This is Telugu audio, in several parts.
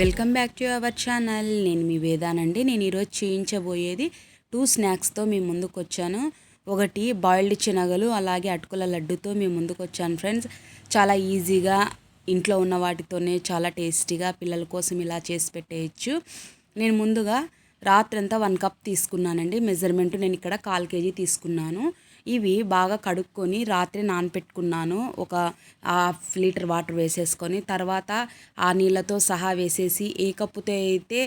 Welcome back to our channel. నేను మీ వేదానండి. నేను ఈరోజు చేయించబోయేది టూ స్నాక్స్తో మీ ముందుకు వచ్చాను ఒకటి బాయిల్డ్ శనగలు అలాగే అటుకుల లడ్డుతో మీ ముందుకు వచ్చాను ఫ్రెండ్స్ చాలా ఈజీగా ఇంట్లో ఉన్న వాటితోనే చాలా టేస్టీగా పిల్లల కోసం ఇలా చేసి పెట్టేయచ్చు. నేను ముందుగా రాత్రంతా వన్ కప్ తీసుకున్నానండి. మెజర్మెంట్ నేను ఇక్కడ కాల్ కేజీ తీసుకున్నాను. ఇవి బాగా కడుక్కొని రాత్రి నానపెట్టుకున్నాను. ఒక హాఫ్ లీటర్ వాటర్ వేసేసుకొని తర్వాత ఆ నీళ్ళతో సహా వేసేసి ఏ కప్పుతో అయితే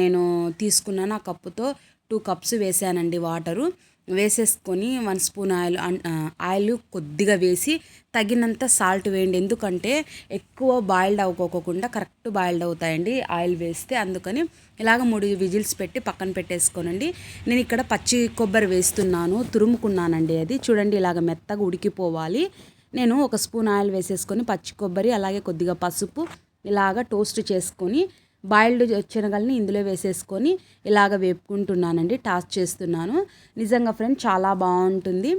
నేను తీసుకున్నాను ఆ కప్పుతో టూ కప్స్ వేసానండి వాటరు. వేసేసుకొని వన్ స్పూన్ ఆయిల్ అన్- ఆయిల్ కొద్దిగా వేసి తగినంత సాల్ట్ వేయండి. ఎందుకంటే ఎక్కువ బాయిల్డ్ అవ్వకోకుండా కరెక్ట్ బాయిల్డ్ అవుతాయండి ఆయిల్ వేస్తే. అందుకని ఇలాగ మూడు విజిల్స్ పెట్టి పక్కన పెట్టేసుకోనండి. నేను ఇక్కడ పచ్చి కొబ్బరి వేస్తున్నాను తురుముకున్నానండి అది. చూడండి ఇలాగ మెత్తగా ఉడికిపోవాలి. నేను ఒక స్పూన్ ఆయిల్ వేసేసుకొని పచ్చి కొబ్బరి అలాగే కొద్దిగా పసుపు ఇలాగ టోస్ట్ చేసుకొని బాయిల్డ్ శనగల్ని ఇందులో వేసేసుకొని ఇలాగ వేపుకుంటున్నానండి టాస్ చేస్తున్నాను. నిజంగా ఫ్రెండ్ చాలా బాగుంటుంది.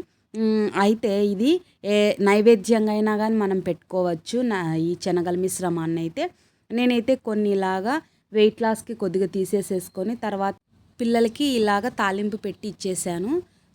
అయితే ఇది ఏ నైవేద్యంగా అయినా కానీ మనం పెట్టుకోవచ్చు నా ఈ శనగల మిశ్రమాన్ని అయితే. నేనైతే కొన్ని ఇలాగా వెయిట్ లాస్కి కొద్దిగా తీసేసేసుకొని తర్వాత పిల్లలకి ఇలాగ తాలింపు పెట్టి ఇచ్చేసాను.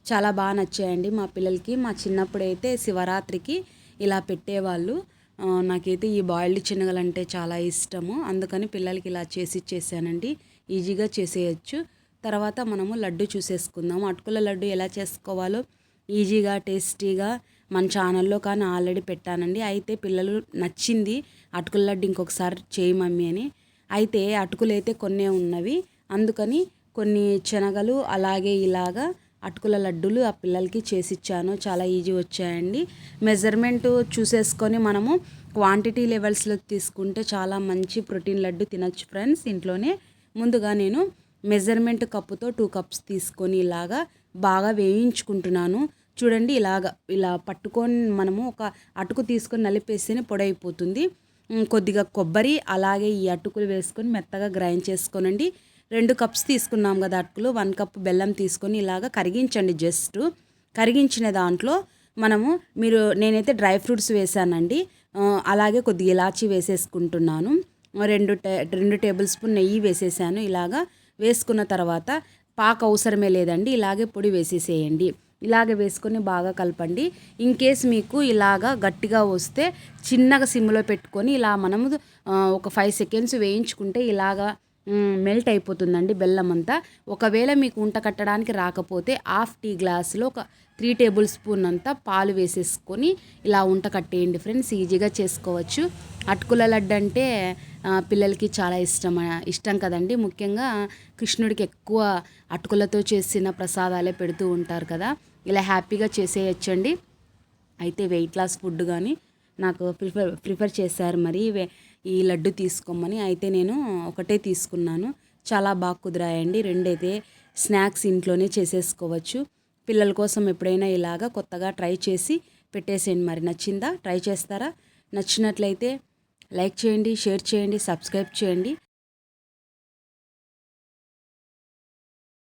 చాలా బాగా నచ్చాయండి మా పిల్లలకి. మా చిన్నప్పుడైతే శివరాత్రికి ఇలా పెట్టేవాళ్ళు. నాకైతే ఈ బాయిల్డ్ శనగలు అంటే చాలా ఇష్టము. అందుకని పిల్లలకి ఇలా చేసి ఇచ్చేసానండి. ఈజీగా చేసేయచ్చు. తర్వాత మనము లడ్డు చూసేసుకుందాం. అటుకుల లడ్డు ఎలా చేసుకోవాలో ఈజీగా టేస్టీగా మన ఛానల్లో కానీ ఆల్రెడీ పెట్టానండి. అయితే పిల్లలు నచ్చింది అటుకుల లడ్డు ఇంకొకసారి చేయి మమ్మీ అని. అయితే అటుకులు అయితే కొన్నే ఉన్నవి. అందుకని కొన్ని శనగలు అలాగే ఇలాగా అటుకుల లడ్డూలు ఆ పిల్లలకి చేసిచ్చాను. చాలా ఈజీ వచ్చాయండి. మెజర్మెంట్ చూసేసుకొని మనము క్వాంటిటీ లెవెల్స్లో తీసుకుంటే చాలా మంచి ప్రోటీన్ లడ్డు తినచ్చు ఫ్రెండ్స్ ఇంట్లోనే ముందుగా నేను మెజర్మెంట్ కప్పుతో టూ కప్స్ తీసుకొని ఇలాగా బాగా వేయించుకుంటున్నాను. చూడండి ఇలాగ ఇలా పట్టుకొని మనము ఒక అటుకు తీసుకొని నలిపేస్తేనే పొడి అయిపోతుంది కొద్దిగా కొబ్బరి అలాగే ఈ అటుకులు వేసుకొని మెత్తగా గ్రైండ్ చేసుకోనండి. రెండు కప్స్ తీసుకున్నాం కదా అటుకులు వన్ కప్ బెల్లం తీసుకొని ఇలాగ కరిగించండి జస్ట్. కరిగించిన దాంట్లో మనము మీరు నేనైతే డ్రై ఫ్రూట్స్ వేసానండి. అలాగే కొద్దిగా ఇలాచి వేసేసుకుంటున్నాను. రెండు టే రెండు టేబుల్ స్పూన్ నెయ్యి వేసేసాను. ఇలాగా వేసుకున్న తర్వాత పాక అవసరమే లేదండి ఇలాగే పొడి వేసేసేయండి. ఇలాగ వేసుకొని బాగా కలపండి. ఇన్ కేస్ మీకు ఇలాగా గట్టిగా వస్తే చిన్నగా సిమ్లో పెట్టుకొని ఇలా మనము ఒక ఫైవ్ సెకండ్స్ వేయించుకుంటే ఇలాగా మెల్ట్ అయిపోతుందండి బెల్లం అంతా ఒకవేళ మీకు ఉంట కట్టడానికి రాకపోతే హాఫ్ టీ గ్లాసులో ఒక త్రీ టేబుల్ స్పూన్ అంతా పాలు వేసేసుకొని ఇలా ఉంట కట్టేయండి ఫ్రెండ్స్ ఈజీగా చేసుకోవచ్చు. అటుకుల లడ్డు అంటే పిల్లలకి చాలా ఇష్టం ఇష్టం కదండి. ముఖ్యంగా కృష్ణుడికి ఎక్కువ అటుకులతో చేసిన ప్రసాదాలే పెడుతూ ఉంటారు కదా. ఇలా హ్యాపీగా చేసేయచ్చండి. అయితే వెయిట్ లాస్ ఫుడ్ కానీ నాకు ప్రిఫర్ ప్రిఫర్ చేశారు మరి. వే- ఈ లడ్డు తీసుకోమని అయితే నేను ఒకటే తీసుకున్నాను. చాలా బాగా కుదిరాయండి. రెండైతే స్నాక్స్ ఇంట్లోనే చేసేసుకోవచ్చు. పిల్లల కోసం ఎప్పుడైనా ఇలాగా కొత్తగా ట్రై చేసి పెట్టేసేయండి. మరి నచ్చిందా? ట్రై చేస్తారా? నచ్చినట్లయితే లైక్ చేయండి షేర్ చేయండి సబ్స్క్రైబ్ చేయండి.